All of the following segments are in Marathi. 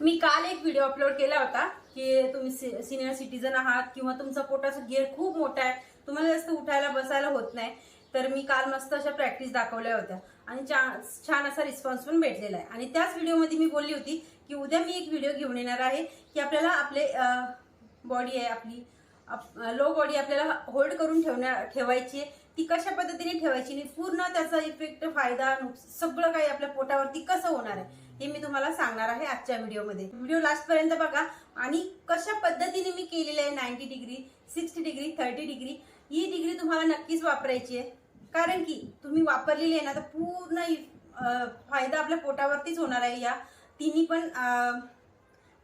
मी काल एक व्हिडिओ अपलोड केला होता की तुम्ही सिनियर सिटीजन आहात किंवा तुमचा पोटाचा गेअर खूप मोठा आहे तुम्हाला जास्त उठायला बसायला होत नाही. तर मी काल मस्त अशा प्रॅक्टिस दाखवल्या होत्या. आणि छान छान असा रिस्पॉन्स पण भेटलेला आहे. आणि त्याच व्हिडिओमध्ये मी बोलली होती की उद्या मी एक व्हिडिओ घेऊन येणार आहे की आपल्याला आपले बॉडी आहे आपली लो बॉडी आपल्याला होल्ड करून ठेवण्या ठेवायची आहे. ती कशा पद्धतीने ठेवायची आणि पूर्ण त्याचा इफेक्ट फायदा सगळं काही आपल्या पोटावरती कसं होणार आहे? हे मी तुम्हाला सांगणार आहे आजच्या व्हिडिओमध्ये. व्हिडिओ लास्ट पर्यंत बघा. आणि कशा पद्धतीने मी केलेलं आहे ninety degree sixty degree thirty degree ही डिग्री तुम्हाला नक्कीच वापरायची आहे. कारण की तुम्ही वापरलेली आहे ना तर पूर्ण फायदा आपल्या पोटावरतीच होणार आहे या तिन्ही पण प्रॅक्टिसने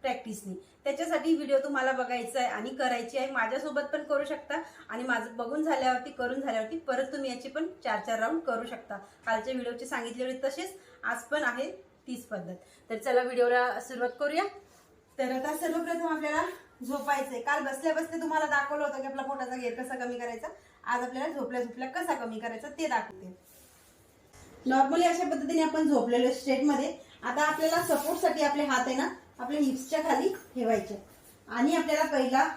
प्रॅक्टिसनी त्याच्यासाठी व्हिडिओ तुम्हाला बघायचा आहे आणि करायची आहे. माझ्यासोबत पण करू शकता आणि माझं बघून झाल्यावरती करून झाल्यावरती परत तुम्ही याची पण चार चार राऊंड करू शकता. कालच्या व्हिडिओचे सांगितलेले तसेच आज पण आहे. तीच पद्धत. तर चला व्हिडिओला सुरुवात करूया. तर आता सर्वप्रथम आपल्याला झोपायचंय. काल बसल्या बसल्या तुम्हाला दाखवलं होतं की आपला पोटाचा घेर कसा कमी करायचा. आज आपल्याला झोपल्या झोपल्या कसा कमी करायचा ते दाखवते. नॉर्मली अशा पद्धतीने आपण झोपलेलो स्टेटमध्ये आता आपल्याला सपोर्टसाठी आपले हात आहे ना आपल्या हिप्सच्या खाली ठेवायचे. आणि आपल्याला पहिला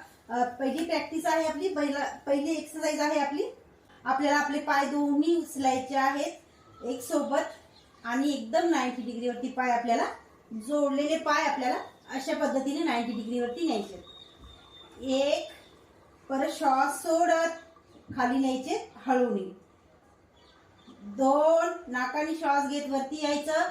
पहिली प्रॅक्टिस आहे आपली पहिला पहिली एक्सरसाइज आहे आपली. आपल्याला आपले पाय दोन्ही उचलायचे आहेत. एक सोबत आणि एकदम नाईन्टी डिग्रीवरती पाय आपल्याला जोडलेले पाय आपल्याला अशा पद्धतीने नाईन्टी डिग्रीवरती न्यायचे. एक परत श्वास सोडत खाली न्यायचे हळूने. दोन नाकाने श्वास घेत वरती यायचं.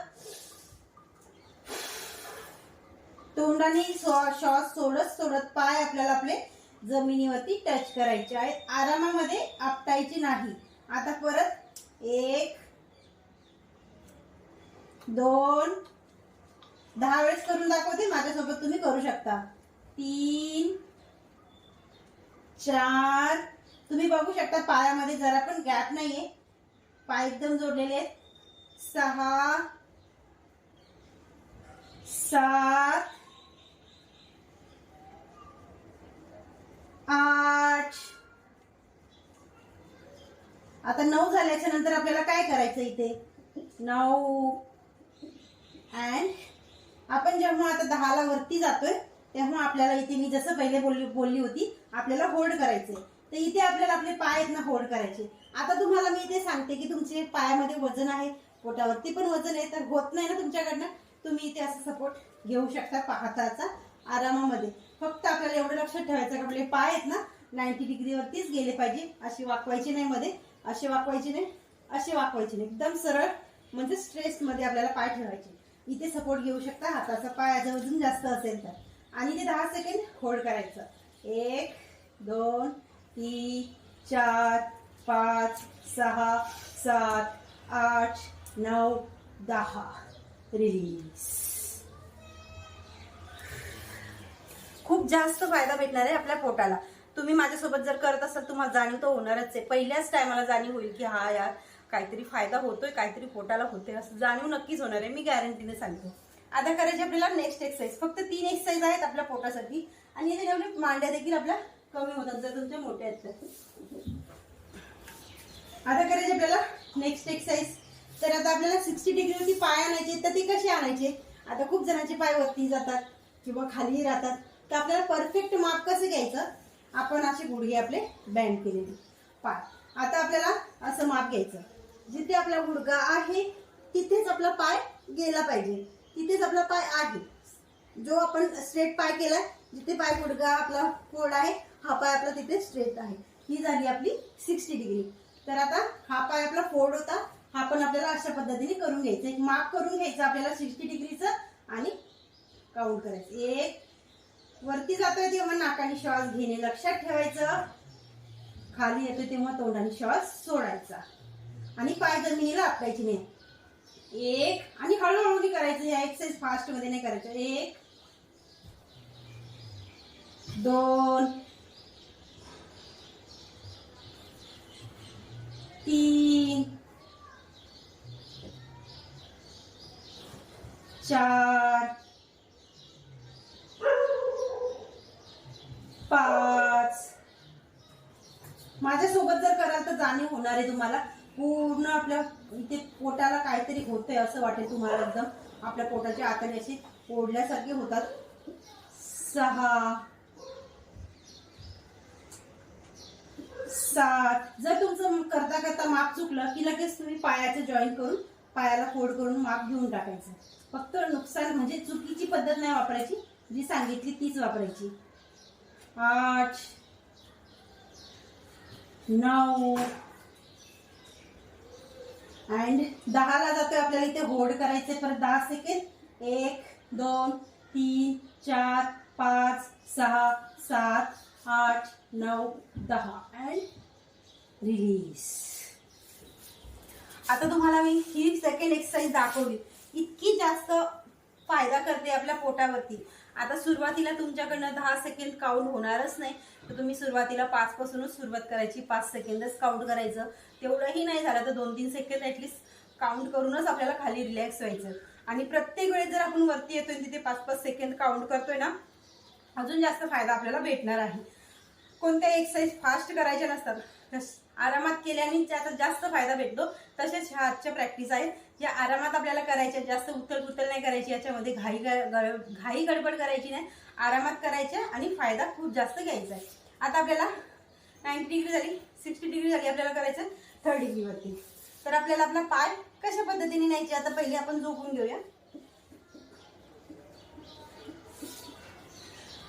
तोंडाने श्वास सोडत सोडत पाय आपल्याला आपले जमिनीवरती टच करायचे आहेत. आरामामध्ये आपटायचे नाही. आता परत एक दोन. दहा वेळेस करून दाखवते माझ्यासोबत तुम्ही करू शकता. तीन. चार. तुम्ही बघू शकता पायामध्ये जरा पण गॅप नाहीये. पाय एकदम जोडलेले आहेत. सहा. सात. आठ. आता नऊ झाल्याच्यानंतर आपल्याला काय करायचं इथे? नऊ. आपण जेव्हा आता दहाला वरती जातोय तेव्हा आपल्याला इथे मी जसं पहिले बोलली बोलली होती आपल्याला होल्ड करायचे तर इथे आपल्याला आपले पाय आहेत ना होल्ड करायचे. आता तुम्हाला मी इथे सांगते की तुमचे पायामध्ये वजन आहे पोटावरती पण वजन आहे तर होत नाही ना तुमच्याकडनं? तुम्ही इथे असं सपोर्ट घेऊ शकता पाहताचा आरामामध्ये. फक्त आपल्याला एवढं लक्षात ठेवायचं की आपले पाय आहेत ना नाईन्टी डिग्रीवरतीच गेले पाहिजे. असे वाकवायचे नाही मध्ये असे वाकवायचे नाही असे वाकवायचे नाही. एकदम सरळ म्हणजे स्ट्रेसमध्ये आपल्याला पाय ठेवायचे. इथे सपोर्ट घेऊ शकता. हाताचा पायाचं वजन जास्त असेल तर. आणि ते दहा सेकंड होल्ड करायचं. एक दोन तीन चार पाच सहा सात आठ नऊ दहा. रिलीज खूप जास्त फायदा भेटणार आहे आपल्या पोटाला. तुम्ही माझ्यासोबत जर करत असाल तुम्हाला जाणीव तर होणारच आहे. पहिल्याच टायमाला जाणीव होईल की हा यार काहीतरी फायदा होतोय काहीतरी पोटाला होतोय असं जाणीव नक्कीच होणार आहे. मी गॅरंटीने सांगते. आता करायची आपल्याला नेक्स्ट एक्सरसाइज फक्त तीन एक्सरसाइज आहेत आपल्या पोटासाठी. आणि याचे मांड्या देखील आपल्या कमी होतात जर तुमच्या मोठ्या आहेत तर. आता करायचे आपल्याला नेक्स्ट एक्सरसाइज तर आता आपल्याला सिक्स्टी डिग्रीवरती पाय आणायचे तर ते कसे आणायचे? आता खूप जणांचे पाय वरती जातात किंवा खाली राहतात. तर आपल्याला परफेक्ट माप कसं घ्यायचं? आपण असे गुडघे आपले बँड केलेले. पाय. आता आपल्याला असं माप घ्यायचं. जिथे आपला गुडघा आहे तिथेच आपला पाय गेला पाहिजे. तिथेच आपला पाय आहे. जो आपण स्ट्रेट पाय केला जिथे पाय गुडघा आपला कोड आहे हा पाय आपला तिथे स्ट्रेट आहे. ही झाली आपली सिक्स्टी डिग्री तर आता हा पाय आपला फोड होता. हा पण आपल्याला अशा पद्धतीने करून घ्यायचा. एक मार्क करून घ्यायचं आपल्याला सिक्स्टी डिग्रीचं आणि काउंट करायचं. एक वरती जातोय तेव्हा नाकाने श्वास घेणे लक्षात ठेवायचं. खाली येतोय तेव्हा तोंडाने श्वास सोडायचा. आणि पाय जमिनीला आपल्याची नाही. एक आणि हळूहळू करायचं या एक्सरसाइज फास्टमध्ये नाही करायचं. एक दोन तीन चार पाच. माझ्यासोबत जर कराल तर जाणीव होणार आहे तुम्हाला. पूर्ण आपल्या इथे पोटाला काहीतरी होतंय असं वाटेल तुम्हाला एकदम. आपल्या पोटाच्या आतने असे ओढल्यासारखे होतात. सहा. सात. जर तुमचं करता करता माप चुकलं की लगेच तुम्ही पायाचं जॉईन करून पायाला फोड करून माप घेऊन टाकायचं. फक्त नुकसान म्हणजे चुकीची पद्धत नाही वापरायची. जी सांगितली तीच वापरायची. आठ. नऊ. अँड दहाला जातोय आपल्याला इथे होल्ड करायचे परत दहा सेकंड एक दोन तीन चार पाच सहा सात आठ नऊ दहा. अँड रिलीज आता तुम्हाला मी ही सेकंड एक्सरसाइज दाखवली. इतकी जास्त फायदा करते आपल्या पोटावरती. आता सुरुवातीला तुमच्याकडनं दहा सेकंद काउंट होणारच नाही. तर तुम्ही सुरुवातीला पाच पासूनच सुरुवात करायची. पाच सेकंदच काउंट करायचं. तेवढंही नाही झालं तर दोन तीन सेकंद ऍटलीस्ट काउंट करूनच आपल्याला खाली रिलॅक्स व्हायचं. आणि प्रत्येक वेळेस जर आपण वरती येतोय तिथे पाच पाच सेकंद काउंट करतोय ना अजून जास्त फायदा आपल्याला भेटणार आहे. कोणत्या एक्सरसाइज फास्ट करायच्या नसतात. आरामात केल्याने त्याचा जास्त फायदा भेटतो तसेच ह्या आजच्या प्रॅक्टिस आहेत. या आरामात आपल्याला करायच्या जास्त उथल पुथल नाही करायची याच्यामध्ये घाई ग- घाई गडबड करायची नाही. आरामात करायच्या आणि फायदा खूप जास्त घ्यायचा आहे. आता आपल्याला नाईन्टी डिग्री झाली सिक्स्टी डिग्री झाली आपल्याला करायचं थर्ड डिग्रीवरती तर आपल्याला आपला पाय कशा पद्धतीने न्यायचे आता पहिले आपण झोपून घेऊया.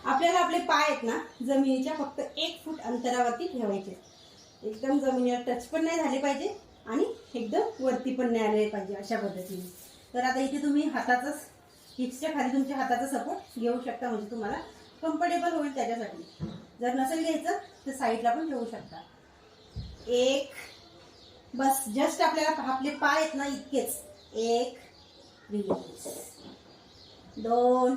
आपल्याला आपले पाय आहेत ना जमिनीच्या फक्त एक फूट अंतरावरती ठेवायचे. एकदम जमिनीवर टच पण नाही झाले पाहिजे. आणि एकदम वरती पण नाही आले पाहिजे अशा पद्धतीने. तर आता इथे तुम्ही हाताचा हिप्सच्या खाली तुमच्या हाताचा सपोर्ट घेऊ शकता म्हणजे तुम्हाला कम्फर्टेबल होईल त्याच्यासाठी. जर नसेल घ्यायचं तर साईडला पण ठेवू शकता. एक बस जस्ट आपल्याला आपले पाय आहेत ना इतकेच. एक रिलीज दोन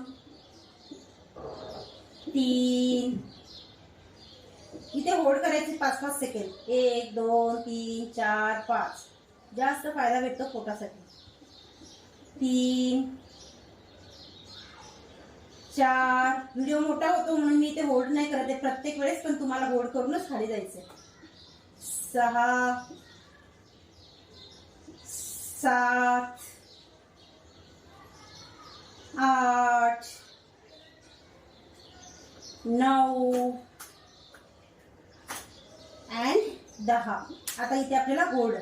तीन इथे होल्ड करायचे पाच पाच सेकंड एक दोन तीन चार पाच. जास्त फायदा भेटतो पोटासाठी. तीन चार. व्हिडिओ मोठा होतो म्हणून मी इथे होल्ड नाही करत आहे. प्रत्येक वेळेस पण तुम्हाला होल्ड करूनच खाली जायचंय. सहा सात आठ नऊ अँड दहा. आता इथे आपल्याला गोड.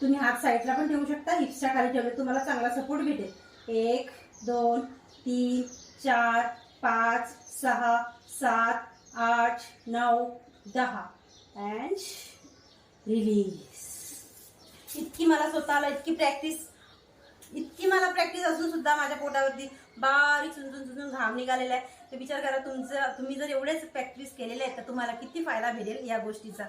तुम्ही हात साईडला पण ठेवू शकता हिप्सच्या खाली ठेवले तुम्हाला चांगला सपोर्ट भेटेल. एक दोन तीन चार पाच सहा सात आठ नऊ दहा. अँड रिलीज इतकी मला स्वतःला इतकी प्रॅक्टिस इतकी मला प्रॅक्टिस असून सुद्धा माझ्या पोटावरती बारीक सुंजून सुंजून घाम निघालेला आहे. तर विचार करा तुमचं तुम्ही जर एवढेच प्रॅक्टिस केलेले आहेत तर तुम्हाला किती फायदा भेटेल या गोष्टीचा?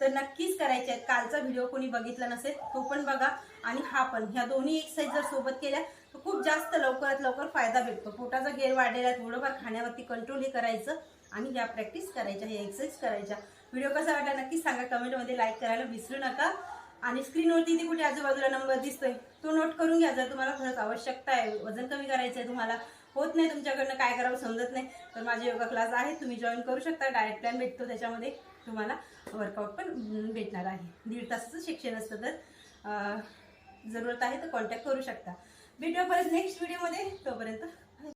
तर नक्कीच करायचे आहेत. कालचा व्हिडिओ कोणी बघितला नसेल तो पण बघा. आणि हा पण. ह्या दोन्ही एक्सरसाइज जर सोबत केल्या तर खूप जास्त लवकरात लवकर फायदा भेटतो. पोटाचा गेर वाढलेला आहे थोडंफार खाण्यावरती कंट्रोल हे करायचं आणि या प्रॅक्टिस करायच्या हे एक्सरसाइज करायच्या. व्हिडिओ कसा वाटला नक्कीच सांगा. कमेंटमध्ये लाईक करायला विसरू नका. आणि स्क्रीनवरती इथे कुठे आजूबाजूला नंबर दिसतोय तो नोट करून घ्या जर तुम्हाला खरंच आवश्यकता आहे. वजन कमी करायचं आहे तुम्हाला होत नाही तुमच्याकडनं काय करावं समजत नाही. तर माझे योगा क्लास आहे तुम्ही जॉईन करू शकता. डायट प्लॅन भेटतो त्याच्यामध्ये. तुम्हाला वर्कआउट पण भेटणार आहे. दीड तासाचं शिक्षण असतं तर जरूरत आहे तर कॉन्टॅक्ट करू शकता. भेटूया परत नेक्स्ट व्हिडिओमध्ये तोपर्यंत